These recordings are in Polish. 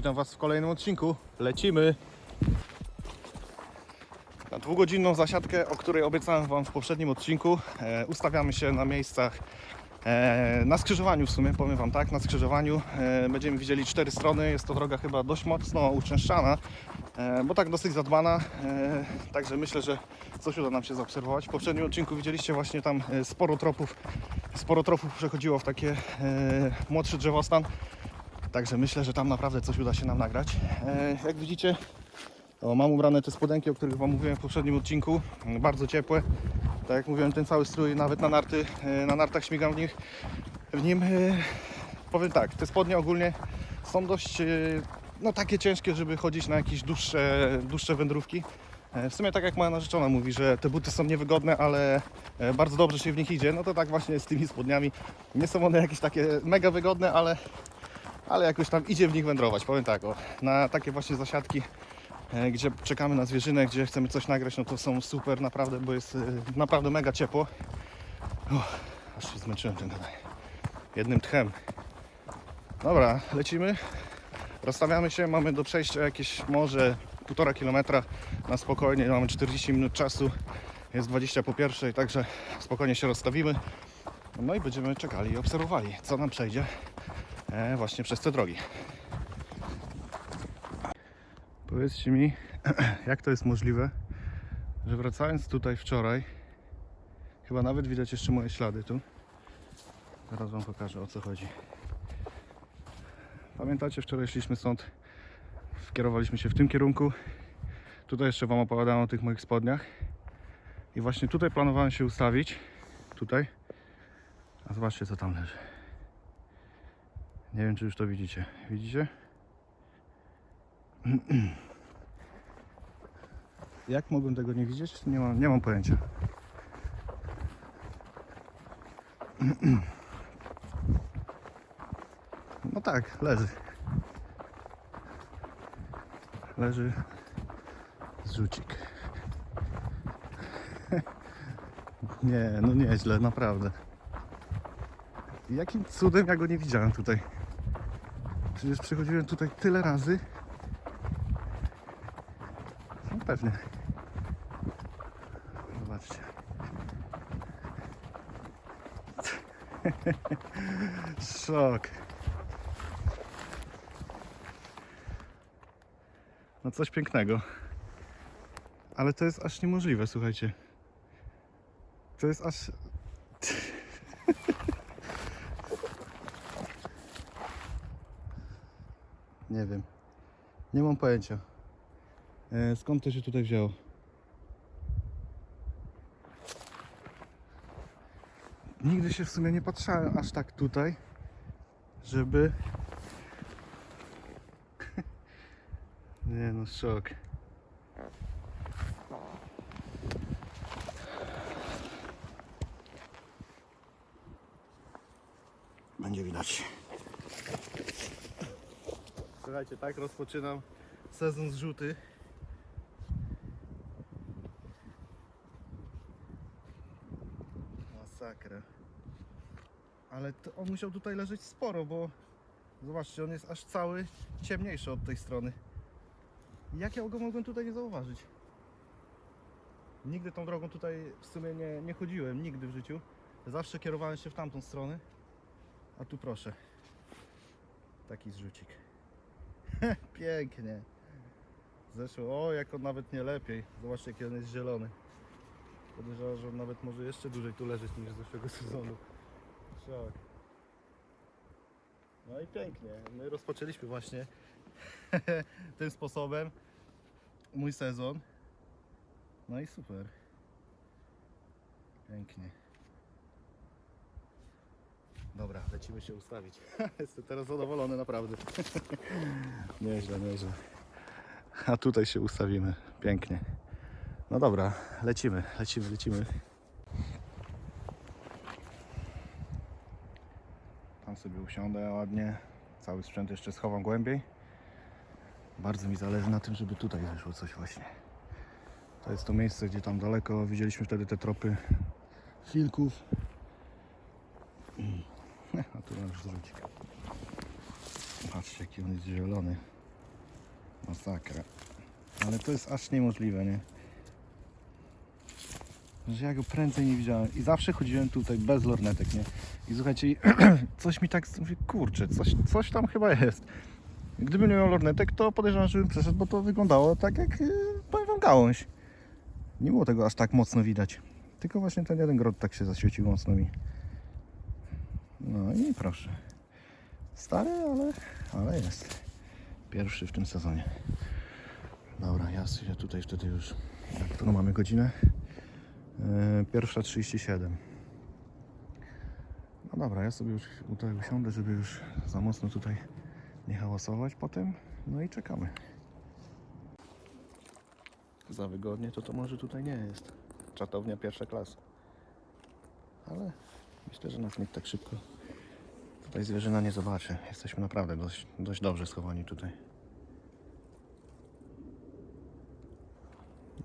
Witam Was w kolejnym odcinku. Lecimy! Na dwugodzinną zasiadkę, o której obiecałem Wam w poprzednim odcinku, e, ustawiamy się na miejscach e, na skrzyżowaniu w sumie, powiem Wam tak, na skrzyżowaniu. E, będziemy widzieli cztery strony, jest to droga chyba dość mocno uczęszczana, e, bo tak dosyć zadbana, e, także myślę, że coś uda nam się zaobserwować. W poprzednim odcinku widzieliście właśnie tam e, sporo tropów, sporo tropów przechodziło w takie e, młodszy drzewostan. Także myślę, że tam naprawdę coś uda się nam nagrać. E, jak widzicie, mam ubrane te spodenki, o których Wam mówiłem w poprzednim odcinku. Bardzo ciepłe. Tak jak mówiłem, ten cały strój, nawet na narty, e, na nartach śmigam w nich. W nim, e, powiem tak, te spodnie ogólnie są dość, no takie ciężkie, żeby chodzić na jakieś dłuższe, dłuższe wędrówki. W sumie tak jak moja narzeczona mówi, że te buty są niewygodne, ale bardzo dobrze się w nich idzie, no to tak właśnie z tymi spodniami. Nie są one jakieś takie mega wygodne, ale ale jakoś tam idzie w nich wędrować, powiem tak, o, na takie właśnie zasiadki, e, gdzie czekamy na zwierzynę, gdzie chcemy coś nagrać, no to są super naprawdę, bo jest e, naprawdę mega ciepło. Uff, aż się zmęczyłem tym gadanie. Jednym tchem. Dobra, lecimy. Rozstawiamy się, mamy do przejścia jakieś może półtora kilometra na spokojnie, mamy 40 minut czasu, jest 20 po pierwszej, także spokojnie się rozstawimy. No i będziemy czekali i obserwowali, co nam przejdzie e, właśnie przez te drogi. Powiedzcie mi, jak to jest możliwe, że wracając tutaj wczoraj, chyba nawet widać jeszcze moje ślady tu. Zaraz Wam pokażę o co chodzi. Pamiętacie, wczoraj szliśmy stąd, kierowaliśmy się w tym kierunku. Tutaj jeszcze Wam opowiadałem o tych moich spodniach. I właśnie tutaj planowałem się ustawić. Tutaj. A zobaczcie co tam leży. Nie wiem, czy już to widzicie. Widzicie? Jak mogłem tego nie widzieć? Nie mam, nie mam pojęcia. No tak, leży. Leży zrzucik. Nie, no nieźle, naprawdę. Jakim cudem ja go nie widziałem tutaj? Przecież przychodziłem tutaj tyle razy. No pewnie. Zobaczcie. Szok. No coś pięknego. Ale to jest aż niemożliwe, słuchajcie. To jest aż... Nie wiem. Nie mam pojęcia. E, skąd to się tutaj wzięło? Nigdy się w sumie nie patrzałem aż tak tutaj, żeby... nie no, szok. Będzie widać. Słuchajcie, tak rozpoczynam sezon zrzuty. Masakra. Ale to on musiał tutaj leżeć sporo, bo zobaczcie, on jest aż cały ciemniejszy od tej strony. Jak ja go mogłem tutaj nie zauważyć? Nigdy tą drogą tutaj w sumie nie, nie chodziłem, nigdy w życiu. Zawsze kierowałem się w tamtą stronę. A tu proszę. Taki zrzucik. Pięknie. Zeszło. O, jak on nawet nie lepiej. Zobaczcie, jaki on jest zielony. Podejrzewam, że on nawet może jeszcze dłużej tu leżeć niż z zeszłego sezonu. Szok. No i pięknie. My rozpoczęliśmy właśnie tym sposobem mój sezon. No i super. Pięknie. Dobra, lecimy się ustawić. Jestem teraz zadowolony naprawdę. nieźle, nieźle. A tutaj się ustawimy. Pięknie. No dobra, lecimy, lecimy, lecimy. Tam sobie usiądę ładnie. Cały sprzęt jeszcze schowam głębiej. Bardzo mi zależy na tym, żeby tutaj zeszło coś właśnie. To jest to miejsce, gdzie tam daleko widzieliśmy wtedy te tropy filków. A tu nasz zrzucik. Patrzcie jaki on jest zielony. Masakra. Ale to jest aż niemożliwe, nie? Że ja go prędzej nie widziałem. I zawsze chodziłem tutaj bez lornetek, nie? I słuchajcie, coś mi tak mówię, kurczę, coś, coś tam chyba jest. Gdybym nie miał lornetek, to podejrzewam, żebym przeszedł, bo to wyglądało tak jak, yy, powiem wam, gałąź. Nie było tego aż tak mocno widać. Tylko właśnie ten jeden grot tak się zaświecił mocno mi. No i proszę. Stary, ale, ale jest. Pierwszy w tym sezonie. Dobra, ja sobie tutaj wtedy już. Którą mamy godzinę? Yy, Pierwsza 37. No dobra, ja sobie już tutaj usiądę, żeby już za mocno tutaj nie hałasować potem. No i czekamy. Za wygodnie to to może tutaj nie jest. Czatownia pierwsza klasa. Ale myślę, że nas nikt tak szybko tutaj zwierzyna nie zobaczy. Jesteśmy naprawdę dość, dość dobrze schowani tutaj.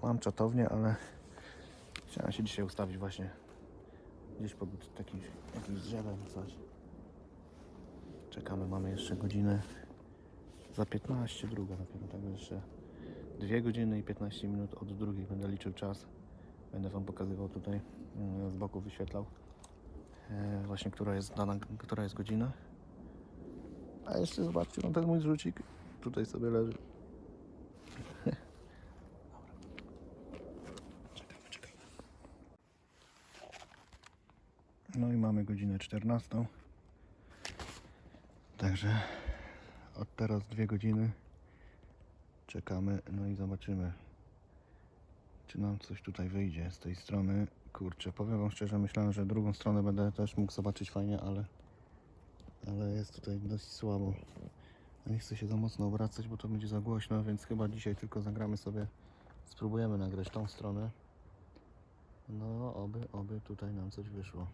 Mam czatownię, ale chciałem się dzisiaj ustawić właśnie gdzieś pod takim, jakimś drzewem coś. Czekamy, mamy jeszcze godzinę za 15 druga dopiero, tak jeszcze 2 godziny i 15 minut od drugiej będę liczył czas. Będę Wam pokazywał tutaj, mm, z boku wyświetlał właśnie która jest dana, która jest godzina. A jeszcze zobaczcie, no ten mój zrzucik tutaj sobie leży. Czekamy, czekamy. No i mamy godzinę 14. Także od teraz dwie godziny czekamy, no i zobaczymy, czy nam coś tutaj wyjdzie z tej strony. Kurczę, powiem Wam szczerze, myślałem, że drugą stronę będę też mógł zobaczyć fajnie, ale, ale jest tutaj dość słabo. Nie chcę się za mocno obracać, bo to będzie za głośno, więc chyba dzisiaj tylko zagramy sobie, spróbujemy nagrać tą stronę. No, oby, oby tutaj nam coś wyszło.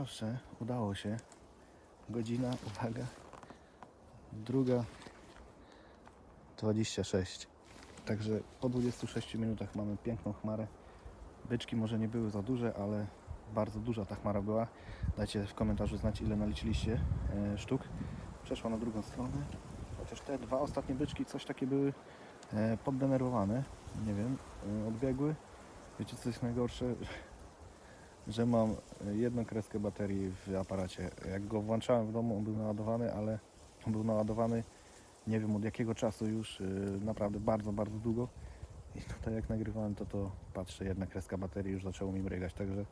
Proszę, udało się. Godzina, uwaga, druga 26. Także po 26 minutach mamy piękną chmarę. Byczki może nie były za duże, ale bardzo duża ta chmara była. Dajcie w komentarzu znać, ile naliczyliście e, sztuk. Przeszła na drugą stronę. Chociaż te dwa ostatnie byczki coś takie były e, poddenerwowane. Nie wiem, e, odbiegły. Wiecie co jest najgorsze? Że mam jedną kreskę baterii w aparacie. Jak go włączałem w domu, on był naładowany, ale on był naładowany nie wiem od jakiego czasu już, yy, naprawdę bardzo, bardzo długo. I tutaj jak nagrywałem to, to patrzę, jedna kreska baterii już zaczęło mi mrygać, także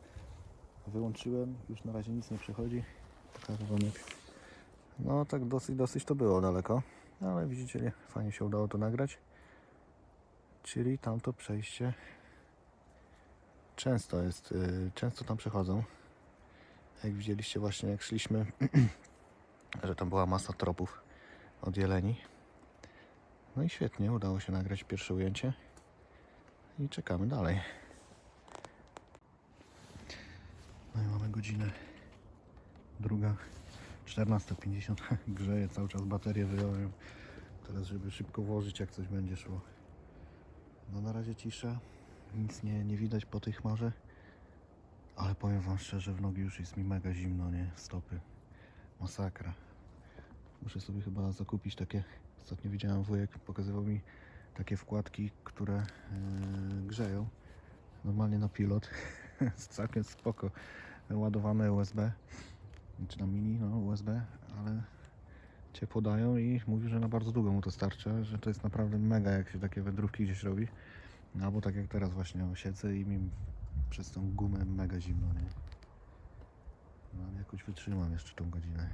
wyłączyłem, już na razie nic nie przychodzi. Pokażę wam jak. No tak dosyć, dosyć to było daleko, ale widzicie, nie? fajnie się udało to nagrać. Czyli tamto przejście często jest, yy, często tam przechodzą. Jak widzieliście właśnie jak szliśmy, że tam była masa tropów od jeleni. No i świetnie, udało się nagrać pierwsze ujęcie i czekamy dalej. No i mamy godzinę druga, 14.50. Grzeje cały czas baterię wyjąłem. Teraz, żeby szybko włożyć, jak coś będzie szło. No na razie cisza. Nic nie, nie widać po tej chmarze. Ale powiem Wam szczerze, w nogi już jest mi mega zimno, nie? Stopy. Masakra. Muszę sobie chyba zakupić takie. Ostatnio widziałem wujek, pokazywał mi takie wkładki, które yy, grzeją. Normalnie na pilot. Całkiem spoko. Ładowane USB. Czy na mini, no USB, ale ciepło dają i mówi, że na bardzo długo mu to starcza, że to jest naprawdę mega, jak się takie wędrówki gdzieś robi. Albo tak jak teraz właśnie siedzę i mi przez tą gumę mega zimno, nie? No jakoś wytrzymam jeszcze tą godzinę.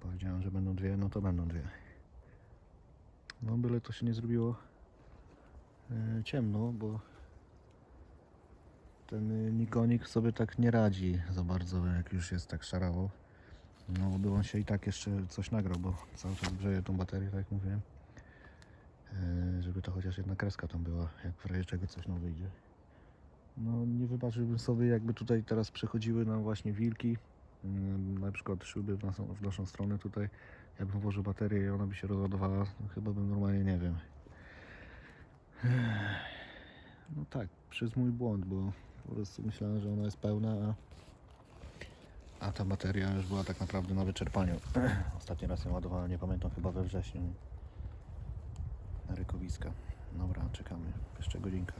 Powiedziałem, że będą dwie, no to będą dwie. No byle to się nie zrobiło e, ciemno, bo ten y, Nikonik sobie tak nie radzi za bardzo, jak już jest tak szarawo. No by on się i tak jeszcze coś nagrał, bo cały czas grzeje tą baterię, tak jak mówiłem. E, żeby to chociaż jedna kreska tam była, jak w razie czego coś nam wyjdzie. No nie wybaczyłbym sobie, jakby tutaj teraz przechodziły nam właśnie wilki, mm, na przykład szłyby w naszą, w naszą stronę tutaj, jakbym włożył baterię i ona by się rozładowała, no chyba bym normalnie nie wiem. No tak, przez mój błąd, bo po prostu myślałem, że ona jest pełna, a, a ta bateria już była tak naprawdę na wyczerpaniu. Ostatni raz ją ładowałem, nie pamiętam, chyba we wrześniu. Rykowiska. Dobra, czekamy. Jeszcze godzinka.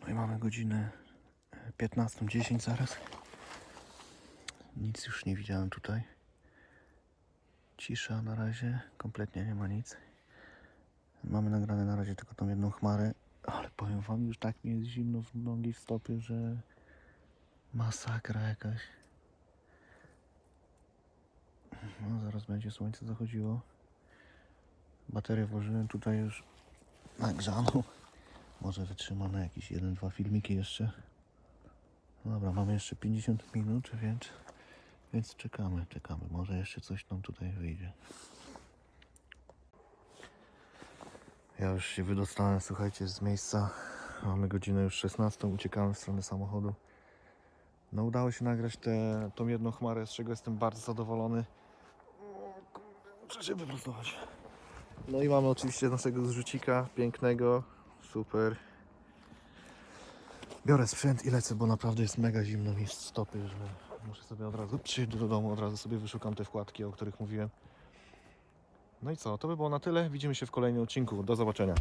No i mamy godzinę 15.10 zaraz. Nic już nie widziałem tutaj. Cisza na razie, kompletnie nie ma nic. Mamy nagrane na razie tylko tą jedną chmarę, ale powiem wam, już tak mi jest zimno w nogi, w stopy, że masakra jakaś. No zaraz będzie słońce zachodziło. Baterię włożyłem tutaj już nagrzaną. Może wytrzyma na jakieś 1-2 filmiki jeszcze. No dobra, mamy jeszcze 50 minut, więc, więc czekamy, czekamy. Może jeszcze coś nam tutaj wyjdzie. Ja już się wydostałem, słuchajcie, z miejsca. Mamy godzinę już 16, uciekamy w stronę samochodu. No udało się nagrać tę tą jedną chmarę, z czego jestem bardzo zadowolony. Muszę się wyprostować. No i mamy oczywiście naszego zrzucika pięknego, super. Biorę sprzęt i lecę, bo naprawdę jest mega zimno mi stopy, że muszę sobie od razu przyjść do domu, od razu sobie wyszukam te wkładki, o których mówiłem. No i co, to by było na tyle. Widzimy się w kolejnym odcinku. Do zobaczenia.